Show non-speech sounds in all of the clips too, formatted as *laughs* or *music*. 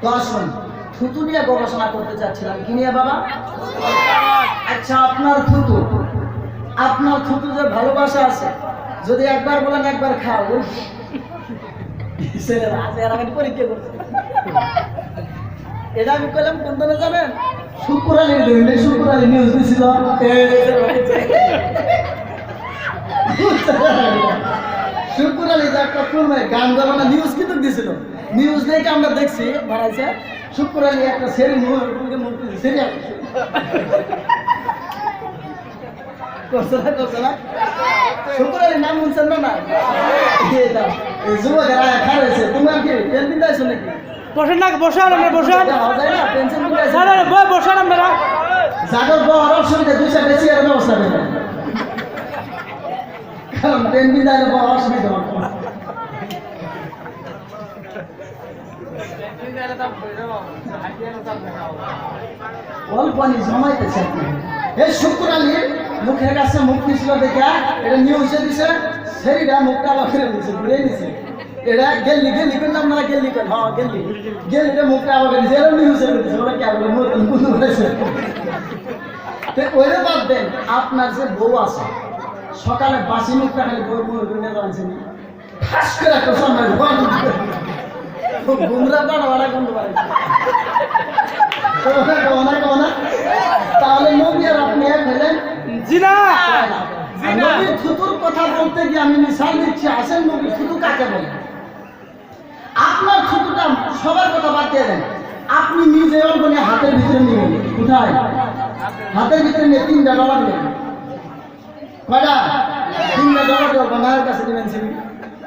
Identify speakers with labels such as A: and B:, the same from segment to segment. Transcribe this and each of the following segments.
A: তো আসুন থুতু নিয়ে গবেষণা করতে চাচ্ছিলাম কি নিয়ে বাবা আচ্ছা আপনার থুতু আপনার থুতু যে ভালোবাসা আছে যদি একবার বলেন একবার খাও পরীক্ষা করছে এটা আমি কইলাম কোন দিনে জানেন শুক্রালি দিন শুক্রালি নিউজ দিছিল শুক্রালি যে একটা ফিল্মে গান গাবানা নিউজ কিন্তু দিছিল নিউজ দেখে আমরা দেখছি বানাইছে শুক্রালি একটা সেরি মুক্তি সেরি নাম শুনছেন না না? যুবকেরা খারাইছে তোমার কি পেন নাকি?
B: বসেন না বসান আমরা বসান। বসান
A: অসুবিধা দুই চারটে চেয়ারের ব্যবস্থা দেবে কারণ পেন অসুবিধা অল্প জমাইতেছে। এই শুক্র মুখের কাছে মুখ নিছিল দেখা, এটা নিউজে দিছে সেইটা মুখটা দিছে, ঘুরে এটা গেলি গেলি না গেলি হ্যাঁ গেলি। গেলিটা মুখটা নিউজে দিছে ওরা কি পেরেছে তো বাদ দেন, আপনার যে বউ আছে, সকালে বাসি মুখটা খালি বউ বউ নিয়ে ঠাস করে একটা সামনে গুমরা পাড়া পাড়া গন্ধ পারে তাহলে নবী আর আপনি এক হলেন?
B: জি না
A: নবীর থুতুর কথা বলতে গিয়ে আমি মিশাল দিচ্ছি আসেন নবীর থুতু কাকে বলে? আপনার থুতুটা সবার কথা বাদ দিয়ে দেন। আপনি নিজে বলে হাতের ভিতরে নিবেন কোথায়? হাতের ভিতরে নিয়ে তিনটা ডলার নেবেন কয়টা? তিনটা ডলার দেবো মায়ের কাছে দিবেন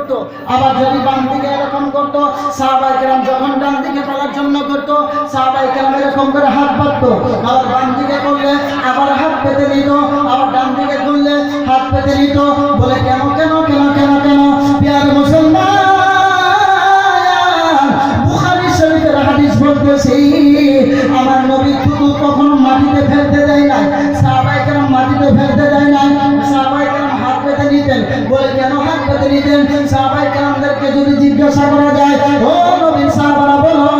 A: করতো, আবার যদি বাম দিকে এরকম করতো সাহাবাই কেরাম যখন ডান দিকে ফেলার জন্য করতো সাহাবাই কেরাম এরকম করে হাত পাততো আবার বাম দিকে করলে, আবার হাত পেতে নিত, আবার ডান দিকে করলে হাত পেতে নিত। বলে কেন কেন কেন কেন কেন? পিয়ার মুসলমান, বুখারী আমার নবী থুতু কখনো মাটিতে ফেলতে দেয় না পেতে নিতেন সাহাবাই কেরামদেরকে যদি জিজ্ঞাসা করা যায় ও নবীন সাহাবারা বলো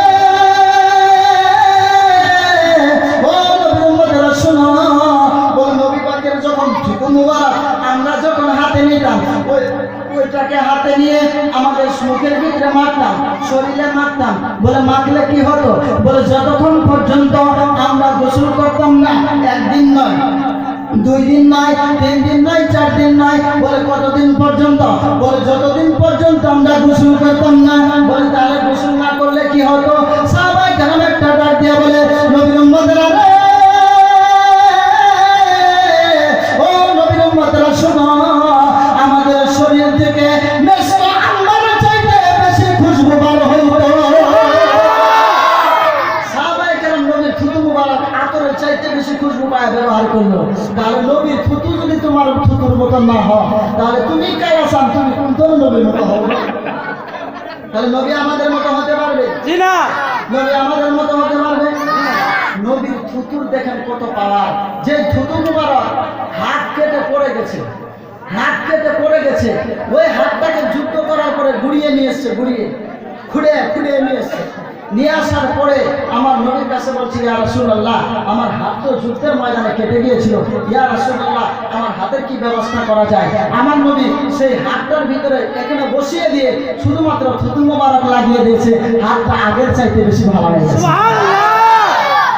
A: আমরা গোসল করতাম না, একদিন নয়, দুই দিন নয়, তিন দিন নয়, চার দিন নয়, বলে, কতদিন পর্যন্ত? বলে, যতদিন পর্যন্ত আমরা গোসল করতাম না। বলে, তাহলে গোসল না করলে কি হতো? সবাই কেন একটা মতো না হয় তাহলে তুমি কারা চান তুমি কোন তোর নবীর মতো হবে তাহলে নবী আমাদের মতো হতে পারবে?
B: জি না।
A: নবী আমাদের মতো হতে পারবে? নবীর থুতুর দেখেন কত পাওয়ার। যে থুতু মুবারক হাত কেটে পড়ে গেছে। হাত কেটে পড়ে গেছে। ওই হাতটাকে যুদ্ধ করার পরে গুড়িয়ে নিয়ে এসছে গুড়িয়ে। খুঁড়ে খুঁড়ে নিয়ে এসছে। নিয়ে আসার পরে আমার নবীর কাছে বলছি ইয়া রাসূলুল্লাহ আমার হাত তো যুদ্ধের ময়দানে কেটে গিয়েছিল। ইয়া রাসূলুল্লাহ আমার হাতের কি ব্যবস্থা করা যায়? আমার নবী সেই হাতটার ভিতরে এখানে বসিয়ে দিয়ে শুধুমাত্র থুতু মোবারক লাগিয়ে দিয়েছে। হাতটা আগের চাইতে বেশি ভালো হয়ে গেছে।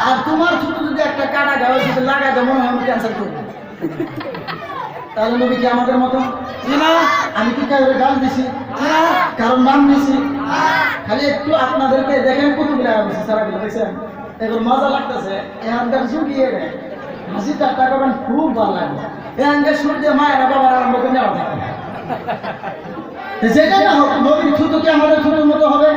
A: আর তোমার ছোট যদি একটা কাটা গায়ে লাগাই মনে হয় আমি ক্যান্সার করব। তাহলে নবী কি আমাদের মতো?
B: না
A: আমি কি কাউরে গাল দিছি? কারণ নাম দিছি? খালি একটু আপনাদেরকে দেখেন কতগুলো আছে সারাগুলো দেখছেন? এগুলো মজা লাগতেছে এখানকার গেছে হাসি ঠাট্টা করবেন খুব ভালো লাগবে। এখানকার সুর দিয়ে মায়েরা বাবার আরম্ভ করে নেওয়া *laughs* যেটাই না হোক নবীর থুতু কি আমাদের থুতুর মতো হবে?